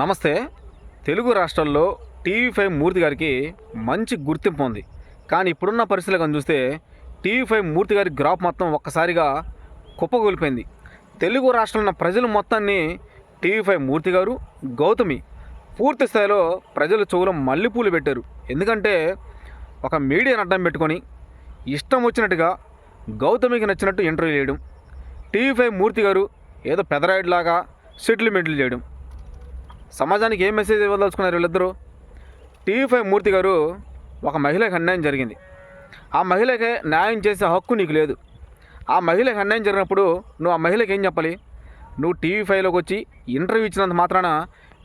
నమస్తే. తెలుగు రాష్ట్రాల్లో TV five మూర్తి గారికి మంచి గుర్తింపు ఉంది. కానీ ఇప్పుడున్న పరిస్థితులు కానీ చూస్తే టీవీ ఫైవ్ మూర్తి గారి గ్రాఫ్ మొత్తం ఒక్కసారిగా కుప్పగూలిపోయింది తెలుగు రాష్ట్రంలో ఉన్న ప్రజలు మొత్తాన్ని టీవీ ఫైవ్ మూర్తి గారు గౌతమి పూర్తి స్థాయిలో ప్రజలు చెవులో మల్లెపూలు పెట్టారు. ఎందుకంటే ఒక మీడియాను అడ్డం పెట్టుకొని ఇష్టం వచ్చినట్టుగా గౌతమికి నచ్చినట్టు ఇంటర్వ్యూ చేయడం టీవీ ఫైవ్ మూర్తి గారు ఏదో పెదరాయిడ్లాగా సెటిల్మెంట్లు చేయడం సమాజానికి ఏం మెసేజ్ ఇవ్వదలుచుకున్నారు వీళ్ళిద్దరూ? టీవీ ఫైవ్ మూర్తి గారు ఒక మహిళకి అన్యాయం జరిగింది. ఆ మహిళకి న్యాయం చేసే హక్కు నీకు లేదు. ఆ మహిళకి అన్యాయం జరిగినప్పుడు నువ్వు ఆ మహిళకి ఏం చెప్పాలి? నువ్వు టీవీ ఫైవ్లోకి వచ్చి ఇంటర్వ్యూ ఇచ్చినంత మాత్రాన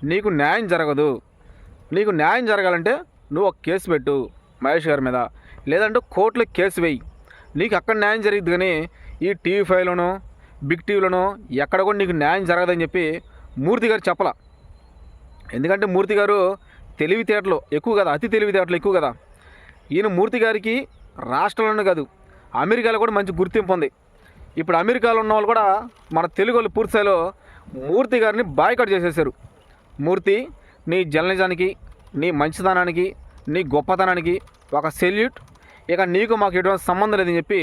నీకు న్యాయం జరగదు. నీకు న్యాయం జరగాలంటే నువ్వు ఒక కేసు పెట్టు మహేష్ గారి మీద. లేదంటే కోర్టులో కేసు వేయి. నీకు అక్కడ న్యాయం జరిగింది కానీ ఈ టీవీ ఫైవ్లోనో బిగ్ టీవీలోనో ఎక్కడ కూడా నీకు న్యాయం జరగదని చెప్పి మూర్తి గారు చెప్పలా. ఎందుకంటే మూర్తి గారు తెలివితేటలు ఎక్కువ కదా అతి తెలివితేటలు ఎక్కువ కదా. ఈయన మూర్తి గారికి రాష్ట్రంలోనే కాదు అమెరికాలో కూడా మంచి గుర్తింపు ఉంది. ఇప్పుడు అమెరికాలో ఉన్న వాళ్ళు కూడా మన తెలుగు వాళ్ళు పూర్తిస్థాయిలో మూర్తి గారిని బాయ్కట్ చేసేసారు. మూర్తి నీ జర్నలిజానికి నీ మంచితనానికి నీ గొప్పతనానికి ఒక సెల్యూట్ ఇక నీకు మాకు ఎటువంటి సంబంధం లేదని చెప్పి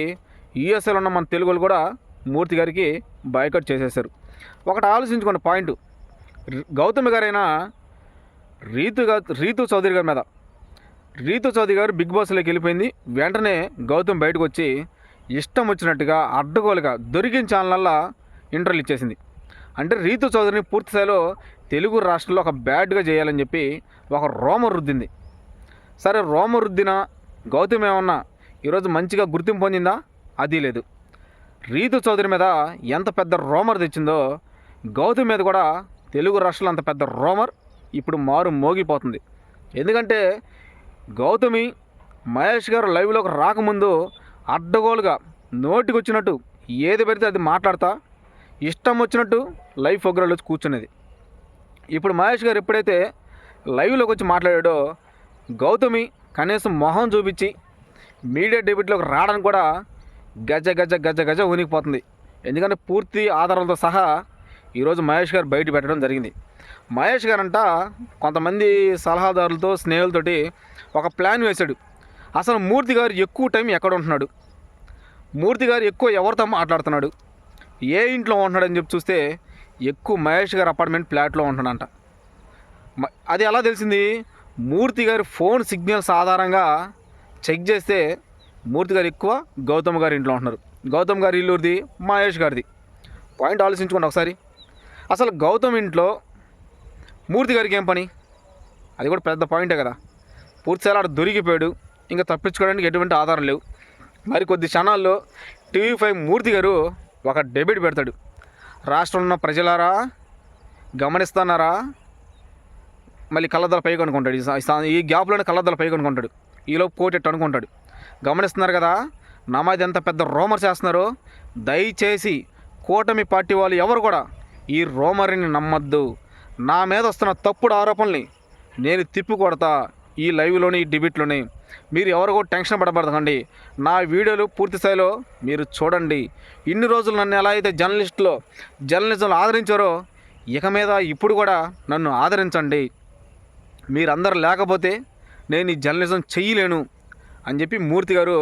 యూఎస్ఏలో ఉన్న మన తెలుగు వాళ్ళు కూడా మూర్తి గారికి బాయ్కట్ చేసేసారు. ఒకటి ఆలోచించుకోండి పాయింట్ గౌతమి గారైనా రీతు రీతు చౌదరి గారి మీద. రీతు చౌదరి గారు బిగ్ బాస్లోకి వెళ్ళిపోయింది. వెంటనే గౌతమ్ బయటకు వచ్చి ఇష్టం వచ్చినట్టుగా అడ్డగోలుగా దొరికిన ఛానళ్ళ ఇంటర్వ్యూలు ఇచ్చేసింది. అంటే రీతు చౌదరిని పూర్తి స్థాయిలో తెలుగు రాష్ట్రంలో ఒక బ్యాడ్గా చేయాలని చెప్పి ఒక రోమ రుద్దింది. సరే రోమ రుద్దిన గౌతమ్ ఏమన్నా ఈరోజు మంచిగా గుర్తింపు పొందిందా? అది లేదు. రీతు చౌదరి మీద ఎంత పెద్ద రోమర్ తెచ్చిందో గౌతమ్ మీద కూడా తెలుగు రాష్ట్రంలో అంత పెద్ద రోమర్ ఇప్పుడు మారు మోగిపోతుంది. ఎందుకంటే గౌతమి మహేష్ గారు లైవ్లోకి రాకముందు అడ్డగోలుగా నోటికి వచ్చినట్టు ఏది పెడితే అది మాట్లాడతా ఇష్టం వచ్చినట్టు లైవ్ ప్రోగ్రాంలో వచ్చి కూర్చునేది ఇప్పుడు మహేష్ గారు ఎప్పుడైతే లైవ్లోకి వచ్చి మాట్లాడాడో గౌతమి కనీసం మొహం చూపించి మీడియా డెబిట్లోకి రావడానికి కూడా గజ గజ గజ గజ ఉనికిపోతుంది. ఎందుకంటే పూర్తి ఆధారాలతో సహా ఈరోజు మహేష్ గారు బయట పెట్టడం జరిగింది. మహేష్ గారంట కొంతమంది సలహాదారులతో స్నేహితులతోటి ఒక ప్లాన్ వేశాడు. అసలు మూర్తి గారు ఎక్కువ టైం ఎక్కడ ఉంటున్నాడు? మూర్తి గారు ఎక్కువ ఎవరితో మాట్లాడుతున్నాడు? ఏ ఇంట్లో ఉంటున్నాడని చెప్పి చూస్తే ఎక్కువ మహేష్ గారు అపార్ట్మెంట్ ఫ్లాట్లో ఉంటున్నాడంట. మ- అది ఎలా తెలిసింది? మూర్తి గారి ఫోన్ సిగ్నల్స్ ఆధారంగా చెక్ చేస్తే మూర్తి గారు ఎక్కువ గౌతమ్ గారి ఇంట్లో ఉంటున్నారు. గౌతమ్ గారి ఇల్లుది మహేష్ గారిది. పాయింట్ ఆలోచించుకోండి ఒకసారి. అసలు గౌతమ్ ఇంట్లో మూర్తి గారికి ఏం పని? అది కూడా పెద్ద పాయింటే కదా. పూర్తిసారి ఆడ దొరికిపోయాడు. ఇంకా తప్పించుకోవడానికి ఎటువంటి ఆధారం లేవు. మరి కొద్ది క్షణాల్లో టీవీ ఫైవ్ మూర్తి గారు ఒక డెబిట్ పెడతాడు. రాష్ట్రంలో ఉన్న ప్రజలారా గమనిస్తున్నారా? మళ్ళీ కళ్ళద్దల పై కొనుక్కుంటాడు ఈ గ్యాప్లోనే కళ్ళద్దల పైకి కొనుక్కుంటాడు ఈలోపు కోటెట్టు అనుకుంటాడు. గమనిస్తున్నారు కదా నమాజ్ ఎంత పెద్ద రోమర్ చేస్తున్నారో. దయచేసి కూటమి పార్టీ వాళ్ళు ఎవరు కూడా ఈ రోమర్ని నమ్మద్దు. నా మీద వస్తున్న తప్పుడు ఆరోపణల్ని నేను తిప్పి కొడతా ఈ లైవ్లోని ఈ డిబేట్లోని. మీరు ఎవరికో కూడా టెన్షన్ పడబడకండి. నా వీడియోలు పూర్తి స్థాయిలో మీరు చూడండి. ఇన్ని రోజులు నన్ను ఎలా అయితే జర్నలిస్టులో జర్నలిజంలో ఆదరించారో ఇక మీద ఇప్పుడు కూడా నన్ను ఆదరించండి. మీరందరూ లేకపోతే నేను ఈ జర్నలిజం చెయ్యలేను అని చెప్పి మూర్తి గారు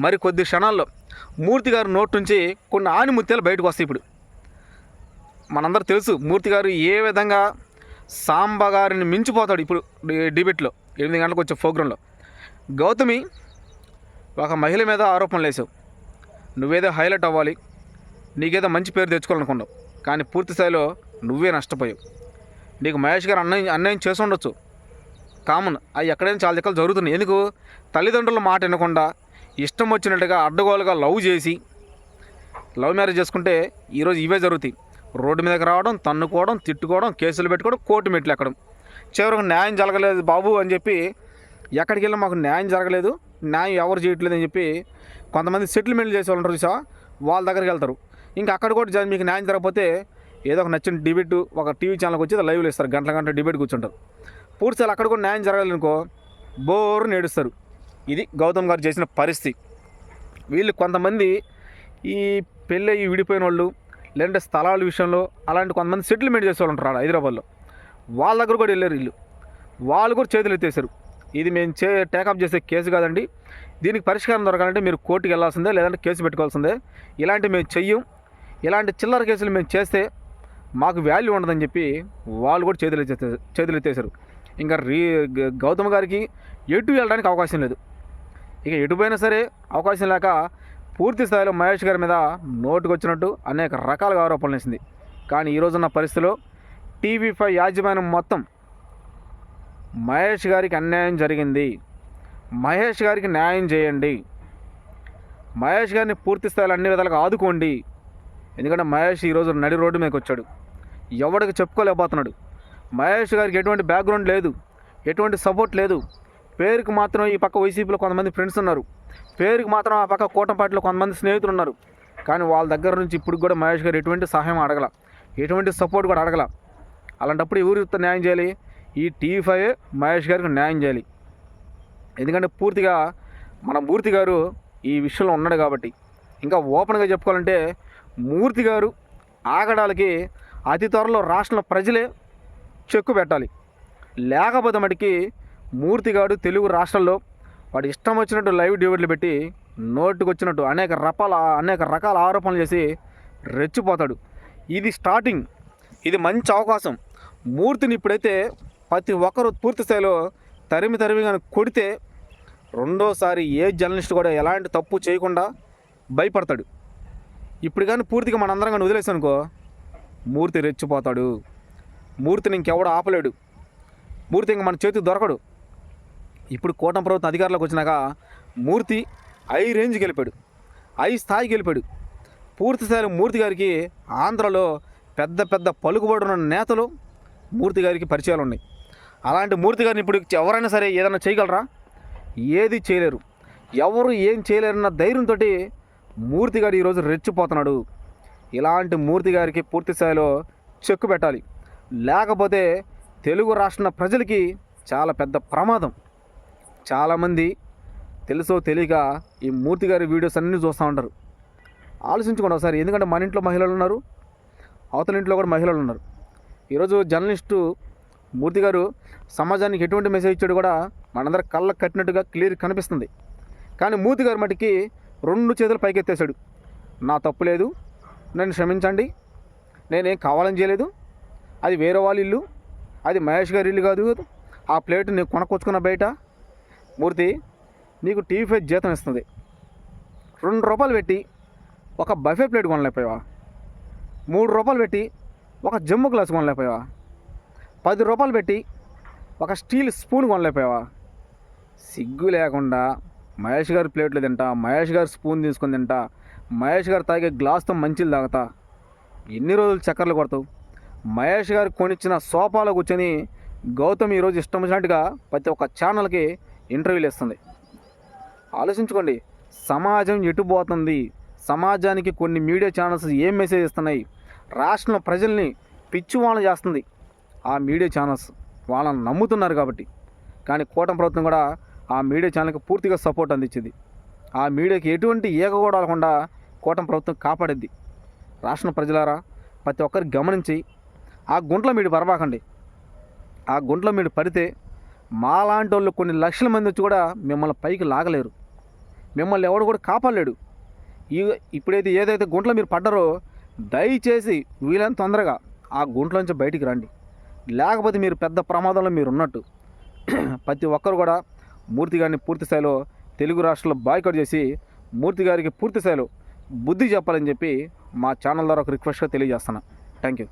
మరి కొద్ది క్షణాల్లో మూర్తి గారు నోటి నుంచి కొన్ని ఆనిముత్యాలు బయటకు వస్తాయి ఇప్పుడు. మనందరూ తెలుసు మూర్తి గారు ఏ విధంగా సాంబ గారిని మించిపోతాడు ఇప్పుడు డిబేట్లో ఎనిమిది గంటలకు వచ్చే ప్రోగ్రాంలో. గౌతమి ఒక మహిళ మీద ఆరోపణలు వేసావు నువ్వేదో హైలైట్ అవ్వాలి నీకేదో మంచి పేరు తెచ్చుకోవాలనుకున్నావు కానీ పూర్తి స్థాయిలో నువ్వే నష్టపోయావు. నీకు మహేష్ గారు అన్యాయం అన్యాయం చేసి ఉండొచ్చు. కామన్ అవి ఎక్కడైనా చాలా దిక్కలు జరుగుతున్నాయి. ఎందుకు? తల్లిదండ్రుల మాట వినకుండా ఇష్టం వచ్చినట్టుగా అడ్డగోలుగా లవ్ చేసి లవ్ మ్యారేజ్ చేసుకుంటే ఈరోజు ఇవే జరుగుతాయి. రోడ్డు మీదకి రావడం తన్నుకోవడం తిట్టుకోవడం కేసులు పెట్టుకోవడం కోర్టు మెట్లు ఎక్కడం. చివరికి న్యాయం జరగలేదు బాబు అని చెప్పి ఎక్కడికి వెళ్ళినా మాకు న్యాయం జరగలేదు న్యాయం ఎవరు చేయట్లేదు అని చెప్పి కొంతమంది సెటిల్మెంట్లు చేసే వాళ్ళు ఉంటారు చూసా వాళ్ళ దగ్గరికి వెళ్తారు. ఇంకా అక్కడ కూడా మీకు న్యాయం జరగకపోతే ఏదో ఒక నచ్చిన డిబేట్ ఒక టీవీ ఛానల్కి వచ్చి లైవ్లో ఇస్తారు గంటల గంట డిబేట్ కూర్చుంటారు. పూర్తిసారి అక్కడ కూడా న్యాయం జరగాలనుకో బోరు నేడుస్తారు. ఇది గౌతమ్ గారు చేసిన పరిస్థితి. వీళ్ళు కొంతమంది ఈ పెళ్ళి విడిపోయిన వాళ్ళు లేదంటే స్థలాల విషయంలో అలాంటి కొంతమంది సెటిల్మెంట్ చేసే వాళ్ళు ఉంటారు హైదరాబాద్లో. వాళ్ళ దగ్గర కూడా వెళ్ళారు వీళ్ళు. వాళ్ళు కూడా చేతులు ఎత్తేసారు ఇది మేము చే టేకప్ చేసే కేసు కాదండి. దీనికి పరిష్కారం దొరకాలంటే మీరు కోర్టుకి వెళ్ళాల్సిందే లేదంటే కేసు పెట్టుకోవాల్సిందే. ఇలాంటి మేము చెయ్యం. ఇలాంటి చిల్లర కేసులు మేము చేస్తే మాకు వాల్యూ ఉండదని చెప్పి వాళ్ళు కూడా చేతులు ఎత్తేసారు చేతులు ఎత్తేసారు ఇంకా రీ గౌతమ్ గారికి ఎటు వెళ్ళడానికి అవకాశం లేదు. ఇక ఎటుపోయినా సరే అవకాశం లేక పూర్తి స్థాయిలో మహేష్ గారి మీద నోటుకొచ్చినట్టు అనేక రకాలుగా ఆరోపణలు వేసింది. కానీ ఈరోజున్న పరిస్థితిలో టీవీ ఫైవ్ యాజమాన్యం మొత్తం మహేష్ గారికి అన్యాయం జరిగింది. మహేష్ గారికి న్యాయం చేయండి. మహేష్ గారిని పూర్తి స్థాయిలో అన్ని విధాలుగా ఆదుకోండి. ఎందుకంటే మహేష్ ఈరోజు నడి రోడ్డు మీదకి వచ్చాడు. ఎవడికి చెప్పుకోలేకపోతున్నాడు. మహేష్ గారికి ఎటువంటి బ్యాక్గ్రౌండ్ లేదు. ఎటువంటి సపోర్ట్ లేదు. పేరుకి మాత్రం ఈ పక్క వైసీపీలో కొంతమంది ఫ్రెండ్స్ ఉన్నారు. పేరుకి మాత్రం ఆ పక్క కూటమిపాటిలో కొంతమంది స్నేహితులు ఉన్నారు. కానీ వాళ్ళ దగ్గర నుంచి ఇప్పుడు కూడా మహేష్ గారు ఎటువంటి సహాయం అడగల. ఎటువంటి సపోర్ట్ కూడా అడగల. అలాంటప్పుడు ఎవరు న్యాయం చేయాలి? ఈ టీవీ ఫైవ్ మహేష్ గారికి న్యాయం చేయాలి. ఎందుకంటే పూర్తిగా మన మూర్తి గారు ఈ విషయంలో ఉన్నాడు కాబట్టి. ఇంకా ఓపెన్గా చెప్పుకోవాలంటే మూర్తి గారు ఆగడాలకి అతి త్వరలో రాష్ట్రంలో ప్రజలే చెక్కు పెట్టాలి. లేకపోతే మటుకి మూర్తిగాడు తెలుగు రాష్ట్రాల్లో వాడు ఇష్టం వచ్చినట్టు లైవ్ డిబేట్లు పెట్టి నోటుకు వచ్చినట్టు అనేక రకాల అనేక రకాల ఆరోపణలు చేసి రెచ్చిపోతాడు. ఇది స్టార్టింగ్. ఇది మంచి అవకాశం. మూర్తిని ఇప్పుడైతే ప్రతి ఒక్కరు పూర్తి స్థాయిలో తరిమి తరిమిగా కొడితే రెండోసారి ఏ జర్నలిస్ట్ కూడా ఎలాంటి తప్పు చేయకుండా భయపడతాడు. ఇప్పుడు కానీ పూర్తిగా మనందరం కానీ వదిలేసానుకో మూర్తి రెచ్చిపోతాడు. మూర్తిని ఇంకెవడో ఆపలేడు. మూర్తి ఇంక మన చేతికి దొరకడు. ఇప్పుడు కూటమి ప్రభుత్వం అధికారంలోకి వచ్చినాక మూర్తి ఐ రేంజ్కి వెళ్ళిపోయాడు. ఐ స్థాయికి వెళ్ళిపోయాడు. పూర్తిస్థాయిలో మూర్తి గారికి ఆంధ్రలో పెద్ద పెద్ద పలుకుబడి ఉన్న నేతలు మూర్తి గారికి పరిచయాలు ఉన్నాయి. అలాంటి మూర్తి గారిని ఇప్పుడు ఎవరైనా సరే ఏదైనా చేయగలరా? ఏది చేయలేరు. ఎవరు ఏం చేయలేరన్న ధైర్యంతో మూర్తి గారు ఈరోజు రెచ్చిపోతున్నాడు. ఇలాంటి మూర్తి గారికి పూర్తి స్థాయిలో చెక్కు పెట్టాలి. లేకపోతే తెలుగు రాష్ట్ర ప్రజలకి చాలా పెద్ద ప్రమాదం. చాలామంది తెలుసో తెలియక ఈ మూర్తి గారి వీడియోస్ అన్నీ చూస్తూ ఉంటారు. ఆలోచించుకోండి ఒకసారి ఎందుకంటే మన ఇంట్లో మహిళలు ఉన్నారు అవతల ఇంట్లో కూడా మహిళలు ఉన్నారు. ఈరోజు జర్నలిస్టు మూర్తి గారు సమాజానికి ఎటువంటి మెసేజ్ ఇచ్చాడు కూడా మనందరి కళ్ళకు కట్టినట్టుగా క్లియర్ కనిపిస్తుంది. కానీ మూర్తి గారు మటుకి రెండు చేతులు పైకెత్తేశాడు. నా తప్పు లేదు నన్ను క్షమించండి నేనేం కావాలని చేయలేదు అది వేరే వాళ్ళ ఇల్లు అది మహేష్ గారి ఇల్లు కాదు ఆ ప్లేట్ నేను కొనకొచ్చుకున్న బయట మూర్తి నీకు టీవీ ఫైవ్ జీతం ఇస్తుంది. రెండు రూపాయలు పెట్టి ఒక బఫే ప్లేట్ కొనలేకపోయావా? మూడు రూపాయలు పెట్టి ఒక జమ్ము గ్లాస్ కొనలేకపోయావా? పది రూపాయలు పెట్టి ఒక స్టీల్ స్పూన్ కొనలేకపోయావా? సిగ్గు లేకుండా మహేష్ గారి ప్లేట్లు తింటా మహేష్ గారి స్పూన్ తీసుకొని తింటా మహేష్ గారు తాగే గ్లాస్తో మంచిలు తాగుతా. ఎన్ని రోజులు చక్కర్లు కొడతావు? మహేష్ గారు కొనిచ్చిన సోఫాలో కూర్చొని గౌతమ్ ఈరోజు ఇష్టం వచ్చినట్టుగా ప్రతి ఒక్క ఛానల్కి ఇంటర్వ్యూలు ఇస్తుంది ఆలోచించుకోండి సమాజం ఎటు పోతుంది? సమాజానికి కొన్ని మీడియా ఛానల్స్ ఏం మెసేజ్ ఇస్తున్నాయి? రాష్ట్రంలో ప్రజల్ని పిచ్చి వాళ్ళ చేస్తుంది. ఆ మీడియా ఛానల్స్ వాళ్ళని నమ్ముతున్నారు కాబట్టి. కానీ కూటమి ప్రభుత్వం కూడా ఆ మీడియా ఛానల్కి పూర్తిగా సపోర్ట్ అందించింది. ఆ మీడియాకి ఎటువంటి ఈగ కూడా కూటమి ప్రభుత్వం కాపాడింది రాష్ట్ర ప్రజలారా ప్రతి ఒక్కరు గమనించి ఆ గుంట్లో మీరు పరబాకండి ఆ గుంట్లో మీరు పడితే మాలాంటి వాళ్ళు కొన్ని లక్షల మంది వచ్చి కూడా మిమ్మల్ని పైకి లాగలేరు. మిమ్మల్ని ఎవడు కూడా కాపాడలేడు. ఈ ఇప్పుడైతే ఏదైతే గుంట్లో మీరు పడ్డారో దయచేసి వీలైనంత తొందరగా ఆ గుంట్లోంచి బయటికి రండి. లేకపోతే మీరు పెద్ద ప్రమాదంలో మీరు ఉన్నట్టు. ప్రతి ఒక్కరు కూడా మూర్తి గారిని పూర్తి స్థాయిలో తెలుగు రాష్ట్రంలో బాయ్కౌట్ చేసి మూర్తి గారికి పూర్తి స్థాయిలో బుద్ధి చెప్పాలని చెప్పి మా ఛానల్ ద్వారా ఒక రిక్వెస్ట్గా తెలియజేస్తున్నాను. Thank you